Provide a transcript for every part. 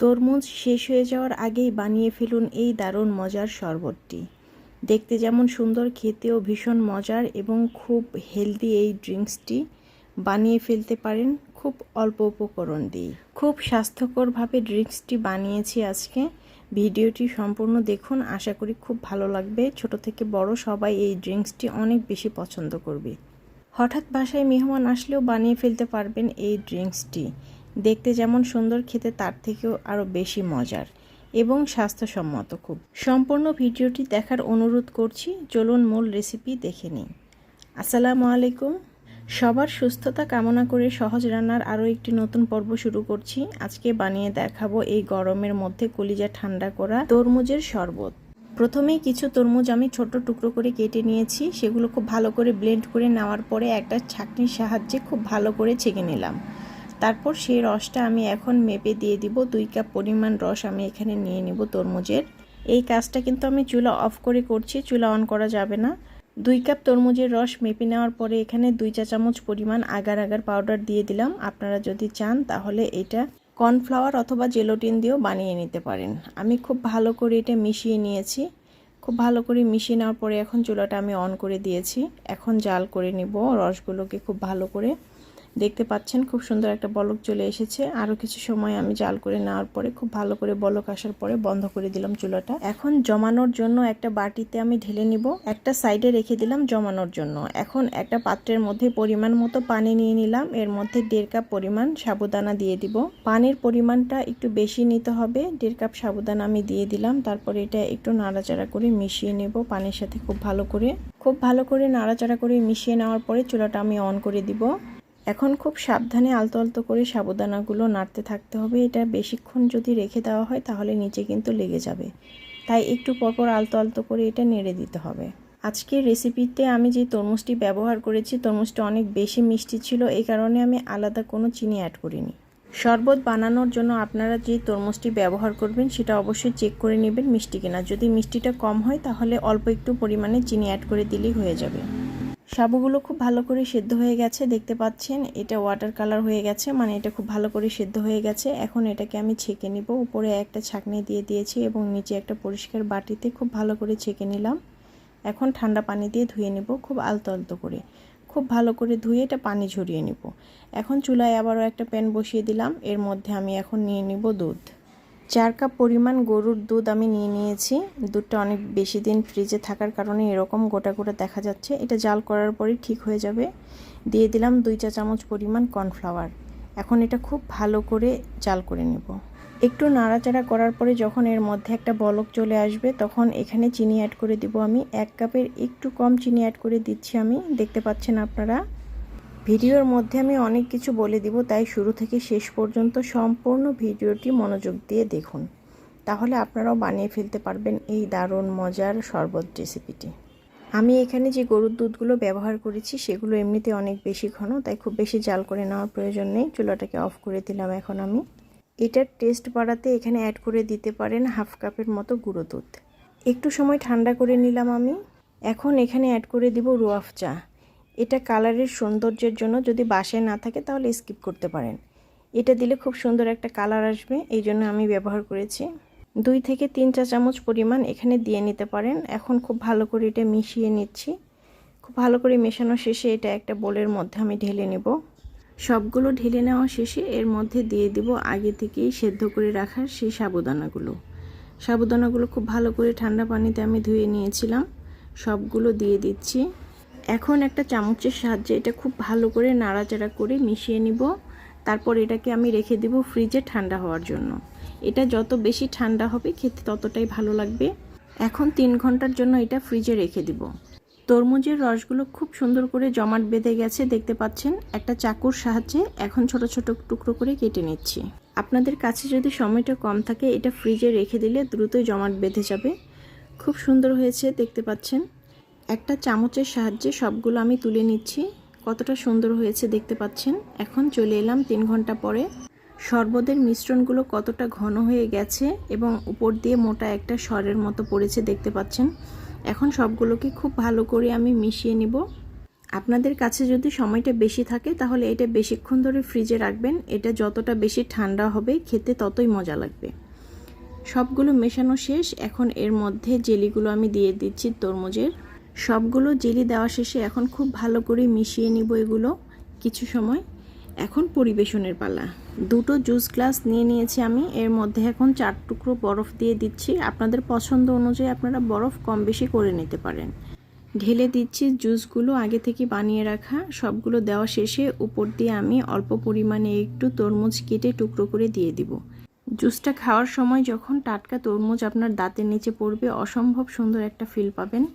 তরমুজ শেষ হয়ে যাওয়ার আগেই বানিয়ে ফেলুন এই দারুণ মজার শরবতটি। দেখতে যেমন সুন্দর, খেতেও ভীষণ মজার এবং খুব হেলদি এই ড্রিঙ্কসটি বানিয়ে ফেলতে পারেন খুব অল্প উপকরণ দিই। খুব স্বাস্থ্যকরভাবে ড্রিঙ্কসটি বানিয়েছি আজকে। ভিডিওটি সম্পূর্ণ দেখুন, আশা করি খুব ভালো লাগবে। ছোট থেকে বড় সবাই এই ড্রিঙ্কসটি অনেক বেশি পছন্দ করবে। হঠাৎ বাসায় মেহমান আসলেও বানিয়ে ফেলতে পারবেন এই ড্রিঙ্কসটি। দেখতে যেমন সুন্দর, খেতে তার থেকেও আরও বেশি মজার এবং স্বাস্থ্যসম্মত খুব। সম্পূর্ণ ভিডিওটি দেখার অনুরোধ করছি, চলুন মূল রেসিপি দেখে নিই। আসসালামু আলাইকুম। সবার সুস্থতা কামনা করে সহজ রান্নার আরও একটি নতুন পর্ব শুরু করছি। আজকে বানিয়ে দেখাবো এই গরমের মধ্যে কলিজা ঠান্ডা করা তরমুজের শরবত। প্রথমেই কিছু তরমুজ আমি ছোট টুকরো করে কেটে নিয়েছি, সেগুলো খুব ভালো করে ব্লেন্ড করে নেওয়ার পরে একটা ছাঁকনির সাহায্যে খুব ভালো করে ছেঁকে নিলাম। তারপর সেই রসটা আমি এখন মেপে দিয়ে দিব, দুই কাপ পরিমাণ রস আমি এখানে নিয়ে নিব তরমুজের। এই কাজটা কিন্তু আমি চুলা অফ করে করছি, চুলা অন করা যাবে না। দুই কাপ তরমুজের রস মেপে নেওয়ার পরে এখানে দুই চা চামচ পরিমাণ আগার আগার পাউডার দিয়ে দিলাম। আপনারা যদি চান, তাহলে এটা কর্নফ্লাওয়ার অথবা জেলোটিন দিয়েও বানিয়ে নিতে পারেন। আমি খুব ভালো করে এটা মিশিয়ে নিয়েছি। খুব ভালো করে মিশিয়ে নেওয়ার পরে এখন চুলাটা আমি অন করে দিয়েছি। এখন জাল করে নিব। রসগুলোকে খুব ভালো করে দেখতে পাচ্ছেন, খুব সুন্দর একটা বলক চলে এসেছে। আরও কিছু সময় আমি জাল করে নেওয়ার পরে, খুব ভালো করে বলক আসার পরে বন্ধ করে দিলাম চুলাটা। এখন জমানোর জন্য একটা বাটিতে আমি ঢেলে নিব। একটা সাইডে রেখে দিলাম জমানোর জন্য। এখন একটা পাত্রের মধ্যে পরিমাণ মতো পানি নিয়ে নিলাম। এর মধ্যে দেড় কাপ পরিমাণ সাবুদানা দিয়ে দিব। পানির পরিমাণটা একটু বেশি নিতে হবে। দেড় কাপ সাবুদানা আমি দিয়ে দিলাম। তারপরে এটা একটু নাড়াচাড়া করে মিশিয়ে নেব পানির সাথে খুব ভালো করে। খুব ভালো করে নাড়াচাড়া করে মিশিয়ে নেওয়ার পরে চুলাটা আমি অন করে দিব। এখন খুব সাবধানে আলতো আলতো করে সাবুদানাগুলো নাড়তে থাকতে হবে। এটা বেশিক্ষণ যদি রেখে দেওয়া হয় তাহলে নিচে কিন্তু লেগে যাবে। তাই একটু পরপর আলতো আলতো করে এটা নেড়ে দিতে হবে। আজকের রেসিপিতে আমি যে তরমুজটি ব্যবহার করেছি, তরমুজটা অনেক বেশি মিষ্টি ছিল এই কারণে আমি আলাদা কোনো চিনি অ্যাড করিনি। শরবত বানানোর জন্য আপনারা যে তরমুজটি ব্যবহার করবেন সেটা অবশ্যই চেক করে নেবেন মিষ্টি কিনা। যদি মিষ্টিটা কম হয় তাহলে অল্প একটু পরিমাণে চিনি অ্যাড করে দিলেই হয়ে যাবে। সাবুগুলো খুব ভালো করে সেদ্ধ হয়ে গেছে, দেখতে পাচ্ছেন? এটা ওয়াটার কালার হয়ে গেছে মানে এটা খুব ভালো করে সেদ্ধ হয়ে গেছে। এখন এটাকে আমি ছেঁকে নিব। উপরে একটা ছাঁকনি দিয়ে দিয়েছি এবং নিচে একটা পরিষ্কার বাটিতে খুব ভালো করে ছেঁকে নিলাম। এখন ঠান্ডা পানি দিয়ে ধুয়ে নেব খুব আলতো আলতো করে। খুব ভালো করে ধুয়ে এটা পানি ঝরিয়ে নিব। এখন চুলায় আবারও একটা প্যান বসিয়ে দিলাম। এর মধ্যে আমি এখন নিয়ে নিব দুধ। চার কাপ পরিমাণ গরুর দুধ আমি নিয়ে নিয়েছি। দুধটা অনেক বেশি দিন ফ্রিজে থাকার কারণে এরকম গোটা গোটা দেখা যাচ্ছে। এটা জাল করার পরেই ঠিক হয়ে যাবে। দিয়ে দিলাম দুই চা চামচ পরিমাণ কর্নফ্লাওয়ার এখন এটা খুব ভালো করে জাল করে নেব। একটু নাড়াচাড়া করার পরে যখন এর মধ্যে একটা বলক চলে আসবে, তখন এখানে চিনি অ্যাড করে দিব আমি। এক কাপের একটু কম চিনি অ্যাড করে দিচ্ছি আমি। দেখতে পাচ্ছেন আপনারা? ভিডিওর মধ্যে আমি অনেক কিছু বলে দিব, তাই শুরু থেকে শেষ পর্যন্ত সম্পূর্ণ ভিডিওটি মনোযোগ দিয়ে দেখুন। তাহলে আপনারাও বানিয়ে ফেলতে পারবেন এই দারুণ, মজার শরবত রেসিপিটি। আমি এখানে যে গরুর দুধগুলো ব্যবহার করেছি, সেগুলো এমনিতে অনেক বেশি ঘন, তাই খুব বেশি জাল করে নেওয়ার প্রয়োজন নেই। চুলাটাকে অফ করে দিলাম এখন আমি। এটার টেস্ট বাড়াতে এখানে অ্যাড করে দিতে পারেন হাফ কাপের মতো গুঁড়ো দুধ। একটু সময় ঠান্ডা করে নিলাম আমি। এখন এখানে অ্যাড করে দিব রুয়াফ চা। এটা কালারের সৌন্দর্যের জন্য যদি বাসায় না থাকে তাহলে স্কিপ করতে পারেন। এটা দিলে খুব সুন্দর একটা কালার আসবে, এই জন্য আমি ব্যবহার করেছি। দুই থেকে তিন চা চামচ পরিমাণ এখানে দিয়ে নিতে পারেন। এখন খুব ভালো করে এটা মিশিয়ে নিচ্ছি। খুব ভালো করে মেশানো শেষে এটা একটা বোলের মধ্যে আমি ঢেলে নেব। সবগুলো ঢেলে নেওয়া শেষে এর মধ্যে দিয়ে দিব আগে থেকেই সেদ্ধ করে রাখার সেই সাবুদানাগুলো। সাবুদানাগুলো খুব ভালো করে ঠান্ডা পানিতে আমি ধুয়ে নিয়েছিলাম। সবগুলো দিয়ে দিচ্ছি। এখন একটা চামচের সাহায্যে এটা খুব ভালো করে নাড়াচাড়া করে মিশিয়ে নিব। তারপর এটাকে আমি রেখে দেব ফ্রিজে ঠান্ডা হওয়ার জন্য। এটা যত বেশি ঠান্ডা হবে, খেতে ততটাই ভালো লাগবে। এখন তিন ঘণ্টার জন্য এটা ফ্রিজে রেখে দিব। তরমুজের রসগুলো খুব সুন্দর করে জমাট বেঁধে গেছে, দেখতে পাচ্ছেন? একটা চাকুর সাহায্যে এখন ছোট ছোট টুকরো করে কেটে নিচ্ছি। আপনাদের কাছে যদি সময়টা কম থাকে, এটা ফ্রিজে রেখে দিলে দ্রুতই জমাট বেঁধে যাবে। খুব সুন্দর হয়েছে, দেখতে পাচ্ছেন? একটা চামচের সাহায্যে সবগুলো আমি তুলে নিচ্ছি। কতটা সুন্দর হয়েছে দেখতে পাচ্ছেন। এখন চলে এলাম তিন ঘণ্টা পরে। শরবতের মিশ্রণগুলো কতটা ঘন হয়ে গেছে এবং উপর দিয়ে মোটা একটা স্বরের মতো পড়েছে দেখতে পাচ্ছেন। এখন সবগুলোকে খুব ভালো করে আমি মিশিয়ে নিব। আপনাদের কাছে যদি সময়টা বেশি থাকে তাহলে এটা বেশিক্ষণ ধরে ফ্রিজে রাখবেন। এটা যতটা বেশি ঠান্ডা হবে, খেতে ততই মজা লাগবে। সবগুলো মেশানো শেষ। এখন এর মধ্যে জেলিগুলো আমি দিয়ে দিচ্ছি তরমুজের। সবগুলো জেলি দেওয়া শেষে এখন খুব ভালো করে মিশিয়ে নিব এগুলো কিছু সময়। এখন পরিবেশনের পালা। দুটো জুস গ্লাস নিয়ে নিয়েছি আমি। এর মধ্যে এখন চার টুকরো বরফ দিয়ে দিচ্ছি। আপনাদের পছন্দ অনুযায়ী আপনারা বরফ কম বেশি করে নিতে পারেন। ঢেলে দিচ্ছি জুসগুলো আগে থেকে বানিয়ে রাখা। সবগুলো দেওয়া শেষে উপর দিয়ে আমি অল্প পরিমাণে একটু তরমুজ কেটে টুকরো করে দিয়ে দিব। জুসটা খাওয়ার সময় যখন টাটকা তরমুজ আপনার দাঁতের নিচে পড়বে, অসম্ভব সুন্দর একটা ফিল পাবেন।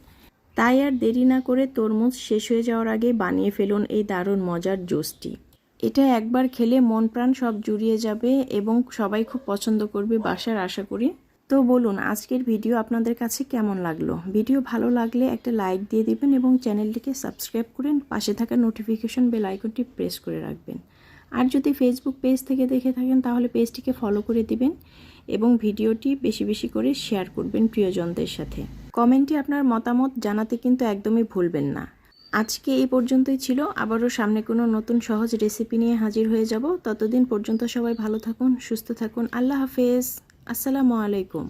তাই আর দেরি না করে তরমুজ শেষ হয়ে যাওয়ার আগে বানিয়ে ফেলুন এই দারুণ মজার জুসটি। এটা একবার খেলে মন প্রাণ সব জুড়িয়ে যাবে এবং সবাই খুব পছন্দ করবে বাসার আশা করি। তো বলুন, আজকের ভিডিও আপনাদের কাছে কেমন লাগল? ভিডিও ভালো লাগলে একটা লাইক দিয়ে দিবেন এবং চ্যানেলটিকে সাবস্ক্রাইব করেন পাশে থাকা নোটিফিকেশন বেল আইকনটি প্রেস করে রাখবেন। আর যদি ফেসবুক পেজ থেকে দেখে থাকেন, তাহলে পেজটিকে ফলো করে দিবেন এবং ভিডিওটি বেশি বেশি করে শেয়ার করবেন প্রিয়জনদের সাথে। কমেন্টে আপনার মতামত জানাতে কিন্তু একদমই ভুলবেন না। আজকে এই পর্যন্তই ছিল। আবারও সামনে কোনো নতুন সহজ রেসিপি নিয়ে হাজির হয়ে যাব। ততদিন পর্যন্ত সবাই ভালো থাকুন, সুস্থ থাকুন। আল্লাহ হাফেজ। আসসালামু আলাইকুম।